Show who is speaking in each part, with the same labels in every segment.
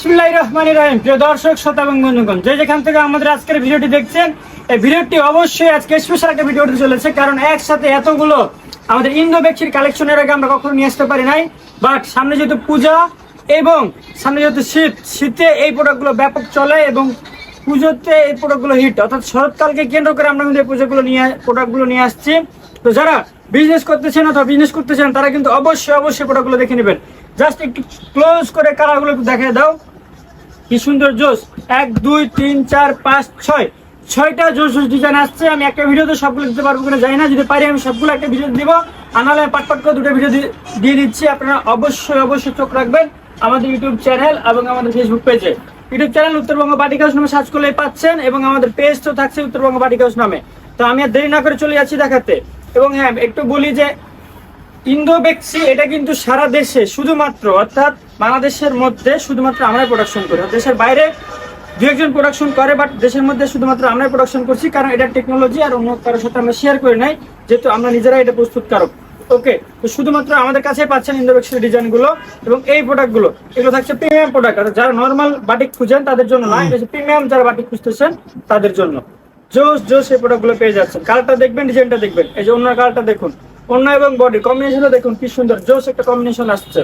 Speaker 1: বিসমুল্লাহ রহমান রহিম। প্রিয় দর্শক, শ্রোতা এবং বন্ধুগণ, যে যেখান থেকে আমাদের আজকের ভিডিওটি দেখছেন, এই ভিডিওটি অবশ্যই আজকে স্পেশাল একটা ভিডিও হতে চলেছে, কারণ একসাথে এতগুলো আমাদের ইন্দো ব্যক্তির কালেকশনের আগে আমরা কখনো নিয়ে আসতে পারি নাই। বাট সামনে যেহেতু পূজা এবং সামনে যেহেতু শীত, শীতে এই প্রোডাক্টগুলো ব্যাপক চলে এবং পুজোতে এই প্রোডাক্টগুলো হিট অর্থাৎ শরৎকালকে কেন্দ্র করে আমরা কিন্তু এই পুজোগুলো নিয়ে প্রোডাক্টগুলো নিয়ে আসছি। তো যারা বিজনেস করতেছেন অথবা বিজনেস করতেছেন, তারা কিন্তু অবশ্যই অবশ্যই প্রোডাক্টগুলো দেখে নেবেন। জাস্ট একটু ক্লোজ করে কালারগুলো একটু দেখে দাও। কি সুন্দর জোস এক, দুই, তিন, চার, পাঁচ, ছয়। ছয়টা জোস জোস ডিজাইন আসছে, আমি একটা ভিডিওতে সবগুলো দিতে পারব কিনা জানি না, যদি পারি আমি সবগুলো একটা ভিডিও দিব। আনালে পাট পাট করে দুটো ভিডিও দিয়ে দিচ্ছি, আপনারা অবশ্যই অবশ্যই চোখ রাখবেন আমাদের ইউটিউব চ্যানেল এবং আমাদের ফেসবুক পেজে YouTube channel Uttarbanga batik house নামে সার্চ করলে পাচ্ছেন এবং আমাদের পেজ তো থাকছে উত্তরবঙ্গ বাটিক হাউস নামে। তো আমি আর দেরি না করে চলে যাচ্ছি দেখাতে। এবং হ্যাঁ একটু বলি যে ইন্দো বেক্সি এটা কিন্তু সারা দেশে শুধুমাত্র, অর্থাৎ বাংলাদেশের মধ্যে শুধুমাত্র আমরাই প্রোডাকশন করি। দেশের বাইরে দু একজন প্রোডাকশন করে বাট দেশের মধ্যে শুধুমাত্র আমরাই প্রোডাকশন করছি, কারণ এটা টেকনোলজি আর অন্য কারোর সাথে আমরা শেয়ার করি নাই, যেহেতু আমরা নিজেরা এটা প্রস্তুতকারক। ওকে তো শুধুমাত্র আমাদের কাছে পাচ্ছেন ইন্দো বেক্সির ডিজাইনগুলো এবং এই প্রোডাক্টগুলো এগুলো থাকছে প্রিমিয়াম প্রোডাক্ট আর যারা নর্মাল বাটিক খুঁজেন তাদের জন্য না, এটা প্রিমিয়াম যারা বাটিক খুঁজতেছেন তাদের জন্য। জোস জোস এই প্রোডাক্টগুলো পেয়ে যাচ্ছেন। কালারটা দেখবেন ডিজাইনটা দেখবেন। এই যে অন্য কালারটা দেখুন। অন্য এবং বডি কম্বিনেশনও দেখুন কি সুন্দর জোস একটা কম্বিনেশন আসছে।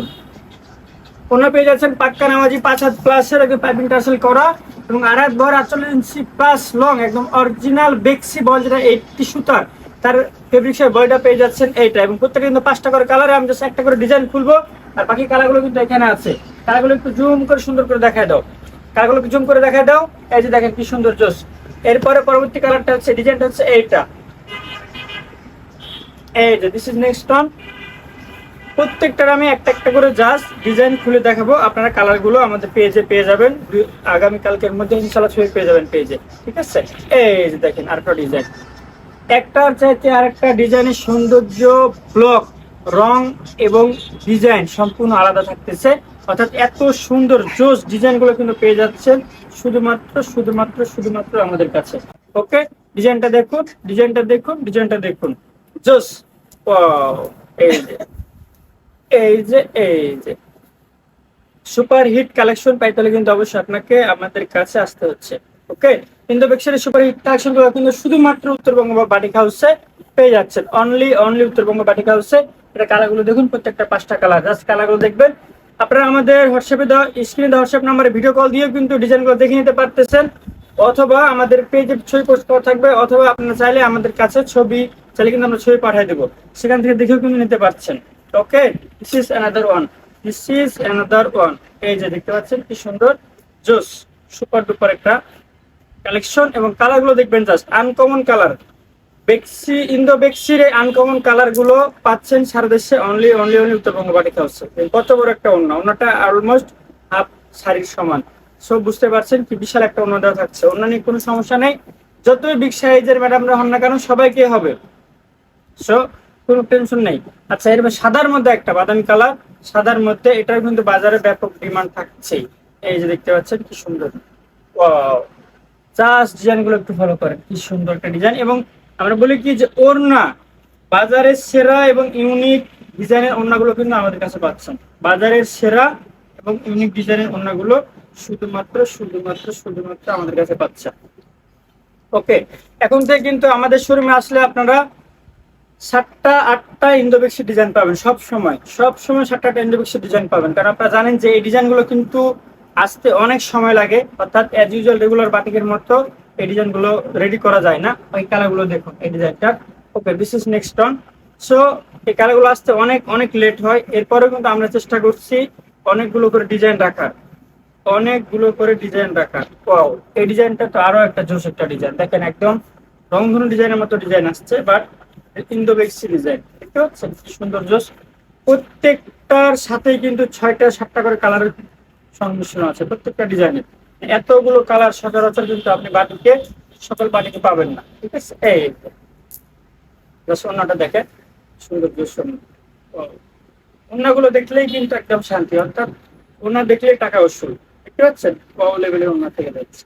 Speaker 1: অন্য পেয়ে যাচ্ছেন পাক্কা নামাজি, পাঁচ হাত প্লাসের একদম পাইপিং টার্সেল করা এবং আড়াই হাত ভর আটচল্লিশ ইঞ্চি প্লাস লং একদম অরিজিনাল বেক্সি বল যেটা এইটটি সুতার তার ফেব্রিক্সের বয়টা পেয়ে যাচ্ছেন এইটা এবং প্রত্যেকটা কিন্তু পাঁচটা করে কালারে আমি জাস্ট একটা করে ডিজাইন খুলবো আর বাকি কালারগুলো কিন্তু এখানে আছে। কালারগুলো একটু জুম করে সুন্দর করে দেখায় দাও। কালারগুলো জুম করে দেখায় দাও। এই যে দেখেন কি সুন্দর জোস এরপরে পরবর্তী কালারটা হচ্ছে ডিজাইনটা হচ্ছে এইটা। এই যে ইজ নেক্সট অন প্রত্যেকটার আমি একটা একটা করে জাস্ট ডিজাইন খুলে দেখাবো। আপনারা কালারগুলো আমাদের পেজে পেয়ে যাবেন। দুই- আগামী কালকের মধ্যে ইনশাল্লাহ ছবি পেয়ে যাবেন পেজে ঠিক আছে? এই যে দেখেন আরেকটা ডিজাইন একটার চাইতে আরেকটা ডিজাইনের সৌন্দর্য ব্লক রং এবং ডিজাইন সম্পূর্ণ আলাদা থাকতেছে। অর্থাৎ এত সুন্দর, জোস ডিজাইনগুলো কিন্তু পেয়ে যাচ্ছেন। শুধুমাত্র শুধুমাত্র শুধুমাত্র আমাদের কাছে। ওকে ডিজাইনটা দেখুন ডিজাইনটা দেখুন ডিজাইনটা দেখুন। জোস। এই যে এই যে এই যে কালেকশন পাইতে হলে কিন্তু অবশ্যই আপনাকে আমাদের কাছে আসতে হচ্ছে ওকে কিন্তু শুধুমাত্র উত্তরবঙ্গ বা বাটিক হাউসে পেয়ে যাচ্ছেন। অনলি অনলি উত্তরবঙ্গ বাটিক হাউসে এটা কালারগুলো দেখুন, প্রত্যেকটা পাঁচটা কালার জাস্ট কালারগুলো দেখবেন। আপনারা আমাদের হোয়াটসঅ্যাপে দেওয়া স্ক্রিনে দেওয়া হোয়াটসঅ্যাপ নাম্বারে ভিডিও কল দিয়েও কিন্তু ডিজাইনগুলো দেখে নিতে পারতেছেন। অথবা আমাদের পেজে ছবি পোস্ট করা থাকবে, অথবা আপনারা চাইলে আমাদের কাছে ছবি চাইলে কিন্তু আমরা ছবি পাঠিয়ে দেবো। সেখান থেকে দেখেও কিন্তু নিতে পারছেন। Okay this is another one this is another one এই যে দেখতে পাচ্ছেন, কি সুন্দর। জোস সুপার ডুপার একটা কালেকশন এবং কালারগুলো দেখবেন জাস্ট আনকমন কালার বেক্সি ইন্দো বেক্সির এই আনকমন কালারগুলো পাচ্ছেন সারা দেশে only only only Uttarbanga batik হাউসে কত বড় একটা অন্য, অন্যটা অলমোস্ট হাফ শাড়ির সমান। সব বুঝতে পারছেন কি বিশাল একটা অন্য দেওয়া থাকছে। অন্য নিয়ে কোনো সমস্যা নেই। যতই বিগ সাইজের ম্যাডামরা হন না কেন সবাইকে হবে? সো কোনো টেনশন নেই। আচ্ছা এর সাদার মধ্যে একটা বাদামি কালার সাদার মধ্যে এটার কিন্তু বাজারে ব্যাপক ডিমান্ড থাকছেই। এই যে দেখতে পাচ্ছেন, কি সুন্দর। জাস্ট ডিজাইনগুলো একটু ফলো করেন, কি সুন্দর একটা ডিজাইন এবং আমরা বলি কি যে ওড়না বাজারের সেরা এবং ইউনিক ডিজাইনের ওড়নাগুলো কিন্তু আমাদের কাছে পাচ্ছেন। বাজারের সেরা এবং ইউনিক ডিজাইনের ওড়নাগুলো শুধুমাত্র শুধুমাত্র শুধুমাত্র আমাদের কাছে পাচ্ছেন। ওকে এখন থেকে কিন্তু আমাদের শোরুমে আসলে আপনারা সাতটা, আটটা ইন্দোবেক্সি ডিজাইন পাবেন সব সময়। সব সময় সাতটা, আটটা ইন্দোবেক্সি ডিজাইন পাবেন। কারণ আপনারা জানেন যে এই ডিজাইনগুলো কিন্তু আসতে অনেক সময় লাগে। অর্থাৎ অ্যাজ ইউজুয়াল রেগুলার বাটিকের মতো এই ডিজাইনগুলো রেডি করা যায় না। ওই কালারগুলো দেখুন, এই ডিজাইনটা okay this is next on so এই কালারগুলো আসতে অনেক অনেক লেট হয়। এরপরেও কিন্তু আমরা চেষ্টা করছি অনেকগুলো করে ডিজাইন রাখার। অনেকগুলো করে ডিজাইন রাখার। ওয়াও এই ডিজাইনটা তো আরও একটা জোশ একটা ডিজাইন দেখেন একদম রংধনু ডিজাইনের মতো ডিজাইন আসছে বাট ইন্দো বেক্সি ডিজাইন দেখতে পাচ্ছেন কি প্রত্যেকটার সাথে কিন্তু ছয়টা, সাতটা করে কালারের সংমিশ্রণ আছে প্রত্যেকটা ডিজাইনের এতগুলো কালার সচরাচর কিন্তু আপনি বাটিকে, সকল বাটিকে পাবেন না। ঠিক আছে? এই অন্যটা দেখেন। সুন্দর জোস অন্যগুলো দেখলেই কিন্তু একদম শান্তি। অর্থাৎ ওনা দেখলেই টাকা উসুল দেখতে পাচ্ছেন? লেভেলের ওনা থেকে যাচ্ছে।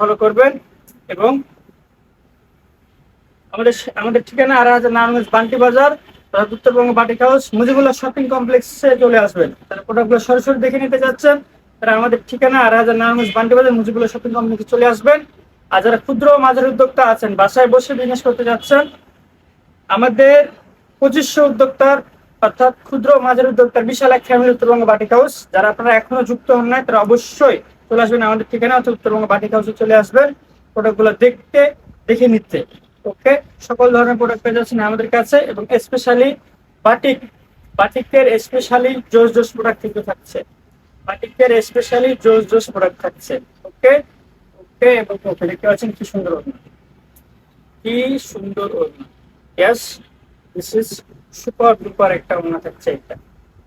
Speaker 1: ফলো করবেন এবং আমাদের আমাদের ঠিকানা আর Narayanganj Banti Bazar Uttarbanga batik house, Mujibullah shopping কমপ্লেক্সে চলে আসবেন। তাহলে প্রোডাক্টগুলো সরাসরি দেখে নিতে যাচ্ছেন। তারা আমাদের ঠিকানা আর হাজার নারায়ণগঞ্জ বান্ডিবাজার মুজিবুল্লাহ শপিং কমপ্লেক্সে চলে আসবেন। আর যারা ক্ষুদ্র মাঝারি উদ্যোক্তা আছেন, বাসায় বসে বিজনেস করতে যাচ্ছেন, আমাদের পঁচিশশো উদ্যোক্তার, অর্থাৎ ক্ষুদ্র মাঝারি উদ্যোক্তার বিশাল এক ফ্যামিলি উত্তরবঙ্গ বাটিক হাউস। যারা আপনারা এখনও যুক্ত হন নাই, তারা অবশ্যই চলে আসবেন আমাদের ঠিকানা, অর্থাৎ উত্তরবঙ্গ বাটিক হাউসে চলে আসবেন। প্রোডাক্টগুলো দেখতে, দেখে নিতে। ওকে? সকল ধরনের প্রোডাক্ট পেয়ে যাচ্ছেন আমাদের কাছে এবং স্পেশালি বাটিক বাটিকের স্পেশালি জোস জোস প্রোডাক্ট কিন্তু থাকছে। বাটিকের স্পেশালি জোস জোস প্রোডাক্ট থাকছে। ওকে? ওকে, এবং ওকে দেখতে পাচ্ছেন কি সুন্দর ওড়না। কি সুন্দর ওড়না। Yes this is super duper একটা ওড়না থাকছে এটা।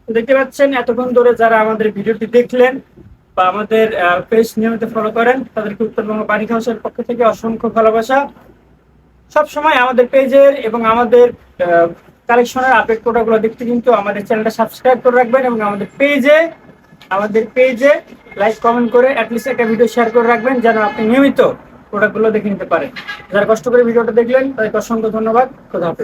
Speaker 1: দেখতে পাচ্ছেন, এতক্ষণ ধরে যারা আমাদের ভিডিওটি দেখলেন বা আমাদের পেজ নিয়মিত ফলো করেন, তাদেরকে উত্তরবঙ্গ বাড়ি হাউসের পক্ষ থেকে অসংখ্য ভালোবাসা। সব সময় আমাদের পেজের এবং আমাদের কালেকশনের আপডেট প্রোডাক্টগুলো দেখতে কিন্তু আমাদের চ্যানেলটা সাবস্ক্রাইব করে রাখবেন এবং আমাদের পেজে আমাদের পেজে লাইক কমেন্ট করে অ্যাটলিস্ট একটা ভিডিও শেয়ার করে রাখবেন যেন আপনি নিয়মিত প্রোডাক্টগুলো দেখে নিতে পারেন। যারা কষ্ট করে ভিডিওটা দেখলেন, তাদেরকে অসংখ্য ধন্যবাদ। খোদা হাফেজ।